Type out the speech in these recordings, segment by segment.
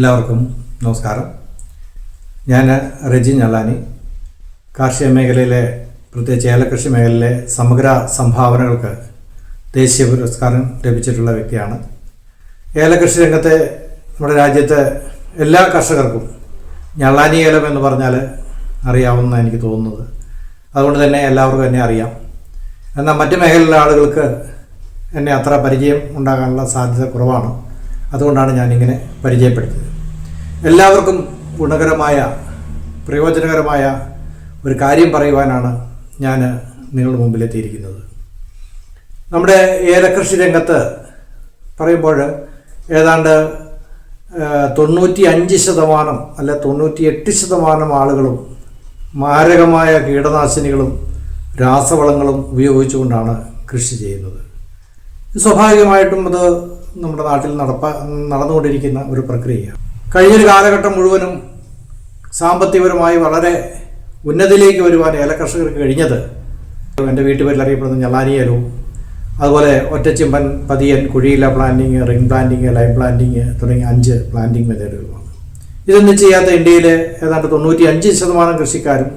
എല്ലാവർക്കും നമസ്കാരം. ഞാൻ റെജി ഞള്ളാനി. കാർഷിക മേഖലയിലെ പ്രത്യേകിച്ച് ഏലകൃഷി മേഖലയിലെ സമഗ്ര സംഭാവനകൾക്ക് ദേശീയ പുരസ്കാരം ലഭിച്ചിട്ടുള്ള വ്യക്തിയാണ്. ഏലകൃഷി രംഗത്തെ നമ്മുടെ രാജ്യത്തെ എല്ലാ കർഷകർക്കും ഞള്ളാനി ഏലം എന്ന് പറഞ്ഞാൽ അറിയാവുന്ന എനിക്ക് തോന്നുന്നത്. അതുകൊണ്ട് തന്നെ എല്ലാവർക്കും എന്നെ അറിയാം. എന്നാൽ മറ്റ് മേഖലയിലെ ആളുകൾക്ക് എന്നെ അത്ര പരിചയം ഉണ്ടാകാനുള്ള സാധ്യത കുറവാണ്. അതുകൊണ്ടാണ് ഞാനിങ്ങനെ പരിചയപ്പെടുത്തിയത്. എല്ലാവർക്കും ഗുണകരമായ പ്രയോജനകരമായ ഒരു കാര്യം പറയുവാനാണ് ഞാൻ നിങ്ങളുടെ മുമ്പിലെത്തിയിരിക്കുന്നത് നമ്മുടെ ഏലകൃഷി രംഗത്ത് പറയുമ്പോൾ ഏതാണ്ട് തൊണ്ണൂറ്റി അഞ്ച് ശതമാനം അല്ല തൊണ്ണൂറ്റി എട്ട് ശതമാനം ആളുകളും മാരകമായ കീടനാശിനികളും രാസവളങ്ങളും ഉപയോഗിച്ചുകൊണ്ടാണ് കൃഷി ചെയ്യുന്നത്. സ്വാഭാവികമായിട്ടും അത് നമ്മുടെ നാട്ടിൽ നടപ്പ നടന്നുകൊണ്ടിരിക്കുന്ന ഒരു പ്രക്രിയയാണ്. കഴിഞ്ഞൊരു കാലഘട്ടം മുഴുവനും സാമ്പത്തികപരമായി വളരെ ഉന്നതിയിലേക്ക് വരുവാൻ ഏലകർഷകർക്ക് കഴിഞ്ഞത് എന്റെ വീട്ടുപേരിൽ അറിയപ്പെടുന്ന ഞള്ളാനിയലവും അതുപോലെ ഒറ്റച്ചിമ്പൻ പതിയൻ കുഴിയില planting ring planting lime planting തുടങ്ങിയ അഞ്ച് പ്ലാന്റിങ് മെത്തേഡുകളാണ് ഇതൊന്നും ചെയ്യാത്ത ഇന്ത്യയിലെ ഏതാണ്ട് തൊണ്ണൂറ്റി അഞ്ച് ശതമാനം കൃഷിക്കാരും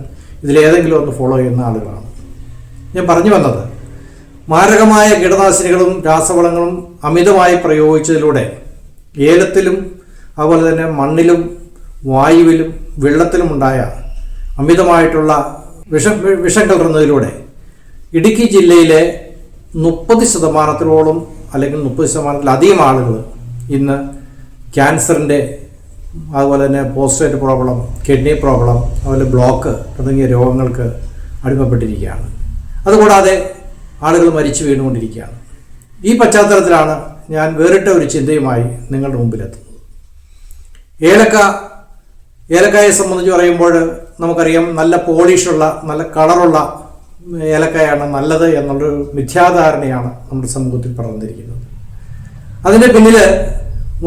ഇതിലേതെങ്കിലും ഒന്ന് ഫോളോ ചെയ്യുന്ന ആളുകളാണ്. ഞാൻ പറഞ്ഞു വന്നത് മാരകമായ കീടനാശിനികളും രാസവളങ്ങളും അമിതമായി പ്രയോഗിച്ചതിലൂടെ ഏലത്തിലും അതുപോലെ തന്നെ മണ്ണിലും വായുവിലും വെള്ളത്തിലും ഉണ്ടായ അമിതമായിട്ടുള്ള വിഷ വിഷം കലർന്നതിലൂടെ ഇടുക്കി ജില്ലയിലെ മുപ്പത് ശതമാനത്തിലോളം അല്ലെങ്കിൽ മുപ്പത് ശതമാനത്തിലധികം ആളുകൾ ഇന്ന് ക്യാൻസറിന്റെ അതുപോലെ തന്നെ പോസ്റ്റേറ്റ് പ്രോബ്ലം കിഡ്നി പ്രോബ്ലം അതുപോലെ ബ്ലോക്ക് തുടങ്ങിയ രോഗങ്ങൾക്ക് അടിമപ്പെട്ടിരിക്കുകയാണ്. അതുകൂടാതെ ആളുകൾ മരിച്ചു വീണുകൊണ്ടിരിക്കുകയാണ്. ഈ പശ്ചാത്തലത്തിലാണ് ഞാൻ വേറിട്ട ഒരു ചിന്തയുമായി നിങ്ങളുടെ മുമ്പിലെത്തുന്നത്. ഏലക്ക ഏലക്കായെ സംബന്ധിച്ച് പറയുമ്പോൾ നമുക്കറിയാം നല്ല പോളിഷുള്ള നല്ല കളറുള്ള ഏലക്കായാണ് നല്ലത് എന്നുള്ളൊരു മിഥ്യാധാരണയാണ് നമ്മുടെ സമൂഹത്തിൽ പറഞ്ഞിരിക്കുന്നത് അതിന്റെ പിന്നിൽ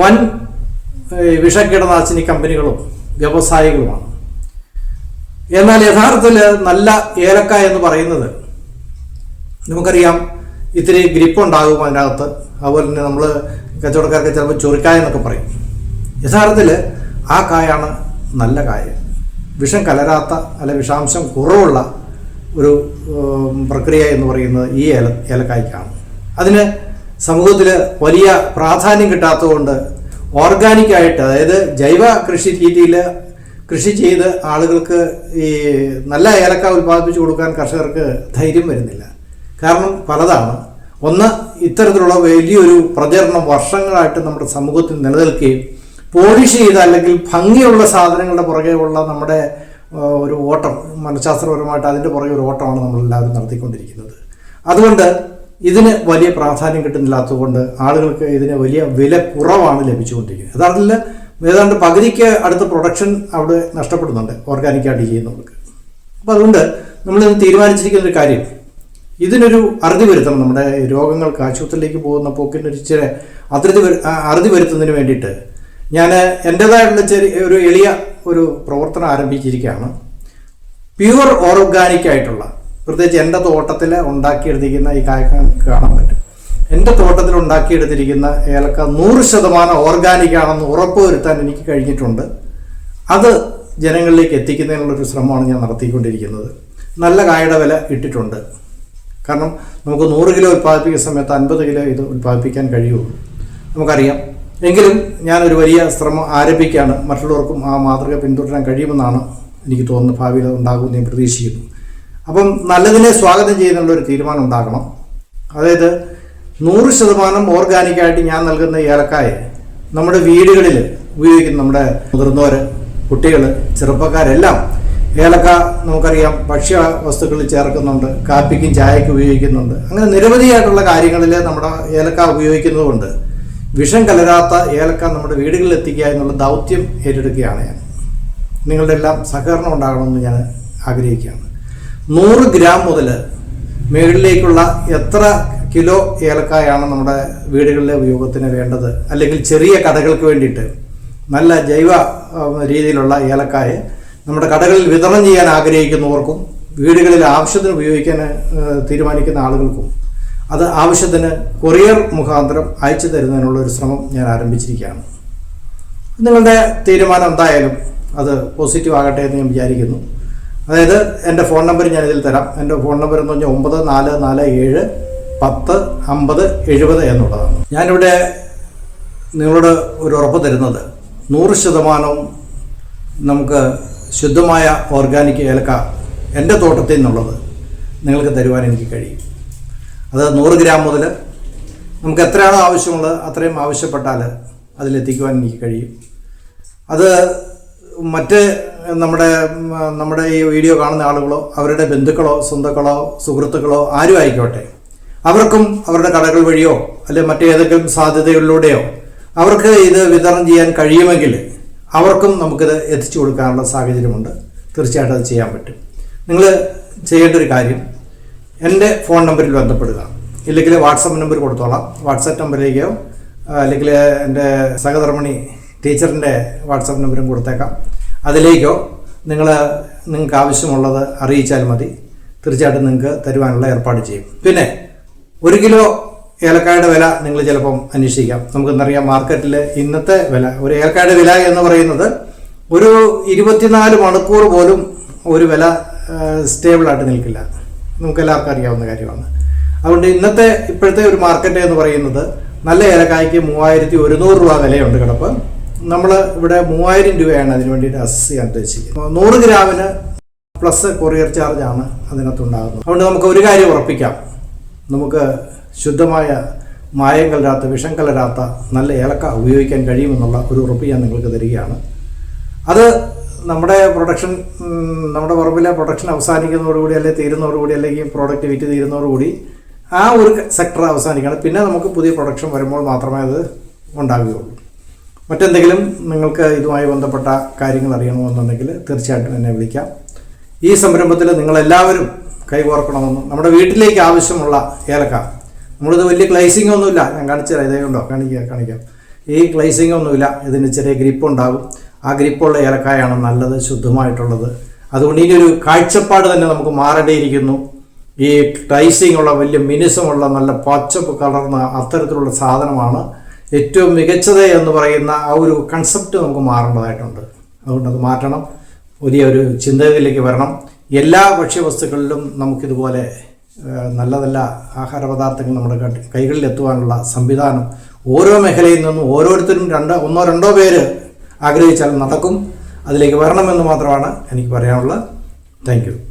വൻ വിഷകീടനാശിനി കമ്പനികളും വ്യവസായികളുമാണ്. എന്നാൽ യഥാർത്ഥത്തിൽ നല്ല ഏലക്ക എന്ന് പറയുന്നത് നമുക്കറിയാം ഇത്തിരി ഗ്രിപ്പ് ഉണ്ടാകും അതിനകത്ത്. അതുപോലെ തന്നെ നമ്മൾ കച്ചവടക്കാർക്ക് ചിലപ്പോൾ ചൊറിക്കായെന്നൊക്കെ പറയും. യഥാർത്ഥത്തിൽ ആ കായാണ് നല്ല കായ വിഷം കലരാത്ത അല്ല വിഷാംശം കുറവുള്ള ഒരു പ്രക്രിയ എന്ന് പറയുന്നത് ഈ ഏല ഏലക്കായ്ക്കാണ്. അതിന് സമൂഹത്തിൽ വലിയ പ്രാധാന്യം കിട്ടാത്തതുകൊണ്ട് ഓർഗാനിക്കായിട്ട് അതായത് ജൈവ കൃഷി രീതിയിൽ കൃഷി ചെയ്ത് ആളുകൾക്ക് ഈ നല്ല ഏലക്ക ഉൽപ്പാദിപ്പിച്ചു കൊടുക്കാൻ കർഷകർക്ക് ധൈര്യം വരുന്നില്ല. കാരണം പലതാണ്. ഒന്ന് ഇത്തരത്തിലുള്ള വലിയൊരു പ്രചരണം വർഷങ്ങളായിട്ട് നമ്മുടെ സമൂഹത്തിൽ നിലനിൽക്കുകയും പോളിഷ് ചെയ്ത അല്ലെങ്കിൽ ഭംഗിയുള്ള സാധനങ്ങളുടെ പുറകെ ഉള്ള നമ്മുടെ ഒരു ഓട്ടം മനഃശാസ്ത്രപരമായിട്ട് അതിന്റെ പുറകെ ഒരു ഓട്ടമാണ് നമ്മളെല്ലാവരും നടത്തിക്കൊണ്ടിരിക്കുന്നത്. അതുകൊണ്ട് ഇതിന് വലിയ പ്രാധാന്യം കിട്ടുന്നില്ലാത്തതുകൊണ്ട് ആളുകൾക്ക് ഇതിന് വലിയ വില കുറവാണ് ലഭിച്ചുകൊണ്ടിരിക്കുന്നത്. യഥാർത്ഥത്തിൽ ഏതാണ്ട് പകുതിക്ക് അടുത്ത പ്രൊഡക്ഷൻ അവിടെ നഷ്ടപ്പെടുന്നുണ്ട് ഓർഗാനിക്കായിട്ട് ചെയ്യുന്നവർക്ക്. അപ്പോൾ അതുകൊണ്ട് നമ്മൾ തീരുമാനിച്ചിരിക്കുന്ന ഒരു കാര്യം ഇതിനൊരു അറുതി വരുത്തണം. നമ്മുടെ രോഗങ്ങൾക്ക് ആശുപത്രിയിലേക്ക് പോകുന്ന പോക്കിനൊരു ഇച്ചിരി അതിർത്തി അറുതി വരുത്തുന്നതിന് വേണ്ടിയിട്ട് ഞാൻ എന്റേതായിട്ടുള്ള ചെറിയ ഒരു എളിയ ഒരു പ്രവർത്തനം ആരംഭിച്ചിരിക്കുകയാണ്. പ്യുവർ ഓർഗാനിക് ആയിട്ടുള്ള പ്രത്യേകിച്ച് എന്റെ തോട്ടത്തിൽ ഉണ്ടാക്കിയെടുത്തിരിക്കുന്ന ഈ കായ കാണാൻ പറ്റും. എന്റെ തോട്ടത്തിൽ ഉണ്ടാക്കിയെടുത്തിരിക്കുന്ന ഏലക്ക നൂറ് ശതമാനം ഓർഗാനിക് ആണെന്ന് ഉറപ്പുവരുത്താൻ എനിക്ക് കഴിഞ്ഞിട്ടുണ്ട്. അത് ജനങ്ങളിലേക്ക് എത്തിക്കുന്നതിനുള്ളൊരു ശ്രമമാണ് ഞാൻ നടത്തിക്കൊണ്ടിരിക്കുന്നത്. നല്ല കായയുടെ വില ഇട്ടിട്ടുണ്ട്. കാരണം നമുക്ക് നൂറ് കിലോ ഉൽപ്പാദിപ്പിക്കുന്ന സമയത്ത് അൻപത് കിലോ ഇത് ഉൽപ്പാദിപ്പിക്കാൻ കഴിയുള്ളൂ. നമുക്കറിയാം എങ്കിലും ഞാനൊരു വലിയ ശ്രമം ആരംഭിക്കുകയാണ് മറ്റുള്ളവർക്കും ആ മാതൃക പിന്തുടരാൻ കഴിയുമെന്നാണ് എനിക്ക് തോന്നുന്നത് ഭാവിയിൽ ഉണ്ടാകുമെന്ന് ഞാൻ പ്രതീക്ഷിക്കുന്നു. അപ്പം നല്ലതിനെ സ്വാഗതം ചെയ്യുന്നുള്ള ഒരു തീരുമാനം ഉണ്ടാകണം. അതായത് നൂറ് ശതമാനം ഓർഗാനിക്കായിട്ട് ഞാൻ നൽകുന്ന ഏലക്കായ നമ്മുടെ വീടുകളിൽ ഉപയോഗിക്കുന്ന നമ്മുടെ മുതിർന്നവർ കുട്ടികൾ ചെറുപ്പക്കാരെല്ലാം ഏലക്ക നമുക്കറിയാം ഭക്ഷ്യ വസ്തുക്കളിൽ ചേർക്കുന്നുണ്ട് കാപ്പിക്കും ചായക്കും ഉപയോഗിക്കുന്നുണ്ട്. അങ്ങനെ നിരവധിയായിട്ടുള്ള കാര്യങ്ങളിൽ നമ്മുടെ ഏലക്ക ഉപയോഗിക്കുന്നത് കൊണ്ട് വിഷം കലരാത്ത ഏലക്ക നമ്മുടെ വീടുകളിൽ എത്തിക്കുക എന്നുള്ള ദൗത്യം ഏറ്റെടുക്കുകയാണ് ഞാൻ. നിങ്ങളുടെ എല്ലാം സഹകരണം ഉണ്ടാകണമെന്ന് ഞാൻ ആഗ്രഹിക്കുകയാണ്. നൂറ് ഗ്രാം മുതൽ മുകളിലേക്കുള്ള എത്ര കിലോ ഏലക്കായാണ് നമ്മുടെ വീടുകളിലെ ഉപയോഗത്തിന് വേണ്ടത്? അല്ലെങ്കിൽ ചെറിയ കടകൾക്ക് വേണ്ടിയിട്ട് നല്ല ജൈവ രീതിയിലുള്ള ഏലക്കായ നമ്മുടെ കടകളിൽ വിതരണം ചെയ്യാൻ ആഗ്രഹിക്കുന്നവർക്കും വീടുകളിൽ ആവശ്യത്തിന് ഉപയോഗിക്കാൻ തീരുമാനിക്കുന്ന ആളുകൾക്കും അത് ആവശ്യത്തിന് കൊറിയർ മുഖാന്തരം അയച്ചു തരുന്നതിനുള്ള ഒരു ശ്രമം ഞാൻ ആരംഭിച്ചിരിക്കുകയാണ്. നിങ്ങളുടെ തീരുമാനം എന്തായാലും അത് പോസിറ്റീവ് ആകട്ടെ എന്ന് ഞാൻ വിചാരിക്കുന്നു. അതായത് എന്റെ ഫോൺ നമ്പർ ഞാൻ ഇതിൽ തരാം. എന്റെ ഫോൺ നമ്പർ എന്ന് പറഞ്ഞാൽ ഒമ്പത് നാല് നാല് ഏഴ് പത്ത് അമ്പത് എഴുപത് എന്നുള്ളതാണ്. ഞാനിവിടെ നിങ്ങളോട് ഒരു ഉറപ്പ് തരുന്നത്. നൂറ് ശതമാനവും നമുക്ക് ശുദ്ധമായ ഓർഗാനിക് ഏലക്ക എന്റെ തോട്ടത്തിൽ നിന്നുള്ളത് നിങ്ങൾക്ക് തരുവാൻ എനിക്ക് കഴിയും. അത് നൂറ് ഗ്രാം മുതൽ നമുക്ക് എത്രയാണോ ആവശ്യമുള്ളത് അത്രയും ആവശ്യപ്പെട്ടാൽ അതിലെത്തിക്കുവാൻ എനിക്ക് കഴിയും. അത് മറ്റ് നമ്മുടെ നമ്മുടെ ഈ വീഡിയോ കാണുന്ന ആളുകളോ അവരുടെ ബന്ധുക്കളോ സ്വന്തക്കളോ സുഹൃത്തുക്കളോ ആരും ആയിക്കോട്ടെ. അവർക്കും അവരുടെ കടകൾ വഴിയോ അല്ലെങ്കിൽ മറ്റേതെങ്കിലും സാധ്യതകളിലൂടെയോ അവർക്ക് ഇത് വിതരണം ചെയ്യാൻ കഴിയുമെങ്കിൽ അവർക്കും നമുക്കിത് എത്തിച്ചു കൊടുക്കാനുള്ള സാഹചര്യമുണ്ട്. തീർച്ചയായിട്ടും അത് ചെയ്യാൻ പറ്റും. നിങ്ങൾ ചെയ്യേണ്ട ഒരു കാര്യം എന്റെ ഫോൺ നമ്പറിൽ ബന്ധപ്പെടുക. ഇല്ലെങ്കിൽ വാട്സപ്പ് നമ്പർ കൊടുത്തോളാം. വാട്സപ്പ് നമ്പറിലേക്കോ അല്ലെങ്കിൽ എന്റെ സഹധർമ്മിണി ടീച്ചറിന്റെ വാട്സപ്പ് നമ്പറും കൊടുത്തേക്കാം. അതിലേക്കോ നിങ്ങൾ നിങ്ങൾക്ക് ആവശ്യമുള്ളത് അറിയിച്ചാൽ മതി. തീർച്ചയായിട്ടും നിങ്ങൾക്ക് തരുവാനുള്ള ഏർപ്പാട് ചെയ്യും. പിന്നെ ഒരു കിലോ ഏലക്കായുടെ വില നിങ്ങൾ ചിലപ്പം അന്വേഷിക്കാം. നമുക്കെന്നറിയാം മാർക്കറ്റിൽ ഇന്നത്തെ വില ഒരു ഏലക്കായുടെ വില എന്ന് പറയുന്നത് ഒരു ഇരുപത്തിനാല് മണിക്കൂർ പോലും ഒരു വില സ്റ്റേബിളായിട്ട് നിൽക്കില്ല. നമുക്ക് എല്ലാവർക്കും അറിയാവുന്ന കാര്യമാണ്. അതുകൊണ്ട് ഇന്നത്തെ ഇപ്പോഴത്തെ ഒരു മാർക്കറ്റ് എന്ന് പറയുന്നത് നല്ല ഏലക്കായ്ക്ക് മൂവായിരത്തി ഒരുന്നൂറ് രൂപ വിലയുണ്ട് കിടപ്പ്. നമ്മൾ ഇവിടെ മൂവായിരം രൂപയാണ് അതിന് വേണ്ടിയിട്ട് അസസ് ചെയ്യാൻ ഉദ്ദേശിക്കുന്നത്. നൂറ് ഗ്രാമിന് പ്ലസ് കൊറിയർ ചാർജാണ് അതിനകത്തുണ്ടാകുന്നത് അതുകൊണ്ട് നമുക്ക് ഒരു കാര്യം ഉറപ്പിക്കാം. നമുക്ക് ശുദ്ധമായ മായം കലരാത്ത വിഷം കലരാത്ത നല്ല ഏലക്ക ഉപയോഗിക്കാൻ കഴിയുമെന്നുള്ള ഒരു ഉറപ്പ് ഞാൻ നിങ്ങൾക്ക് തരികയാണ്. അത് നമ്മുടെ പ്രൊഡക്ഷൻ നമ്മുടെ പറമ്പിലെ പ്രൊഡക്ഷൻ അവസാനിക്കുന്നതോടുകൂടി അല്ലെങ്കിൽ തീരുന്നതോടുകൂടി അല്ലെങ്കിൽ പ്രോഡക്റ്റ് വിറ്റ് തീരുന്നതോടുകൂടി ആ ഒരു സെക്ടർ അവസാനിക്കണം. പിന്നെ നമുക്ക് പുതിയ പ്രൊഡക്ഷൻ വരുമ്പോൾ മാത്രമേ അത് ഉണ്ടാവുകയുള്ളൂ. മറ്റെന്തെങ്കിലും നിങ്ങൾക്ക് ഇതുമായി ബന്ധപ്പെട്ട കാര്യങ്ങൾ അറിയണമെന്നുണ്ടെങ്കിൽ തീർച്ചയായിട്ടും എന്നെ വിളിക്കാം. ഈ സംരംഭത്തിൽ നിങ്ങളെല്ലാവരും കൈകോർക്കണമെന്നും നമ്മുടെ വീട്ടിലേക്ക് ആവശ്യമുള്ള ഏലക്ക. നമ്മളിത് വലിയ ക്ലൈസിംഗ് ഒന്നുമില്ല. ഞാൻ കാണിച്ചു തരാം. ഇതേ ഉണ്ടോ കാണിക്കുക കാണിക്കാം. ഈ ക്ലൈസിംഗ് ഒന്നുമില്ല. ഇതിന് ചെറിയ ഗ്രിപ്പ് ഉണ്ടാകും. ആ ഗ്രിപ്പുള്ള ഏലക്കായാണ് നല്ലത് ശുദ്ധമായിട്ടുള്ളത്. അതുകൊണ്ട് ഇനി ഒരു കാഴ്ചപ്പാട് തന്നെ നമുക്ക് മാറേണ്ടിയിരിക്കുന്നു. ഈ ടൈസിങ് ഉള്ള വലിയ മിനുസമുള്ള നല്ല പച്ചപ്പ് കലർന്ന അത്തരത്തിലുള്ള സാധനമാണ് ഏറ്റവും മികച്ചത് എന്ന് പറയുന്ന ആ ഒരു കൺസെപ്റ്റ് നമുക്ക് മാറേണ്ടതായിട്ടുണ്ട്. അതുകൊണ്ട് അത് മാറ്റണം. പുതിയ ഒരു ചിന്തയിലേക്ക് വരണം. എല്ലാ ഭക്ഷ്യവസ്തുക്കളിലും നമുക്കിതുപോലെ നല്ല നല്ല ആഹാര പദാർത്ഥങ്ങൾ നമ്മുടെ കൈകളിൽ എത്തുവാനുള്ള സംവിധാനം ഓരോ മേഖലയിൽ നിന്നും ഓരോരുത്തരും രണ്ട് ഒന്നോ രണ്ടോ പേര് ആഗ്രഹിച്ചാൽ നടക്കും. അതിലേക്ക് വരണമെന്ന് മാത്രമാണ് എനിക്ക് പറയാനുള്ളത്. താങ്ക്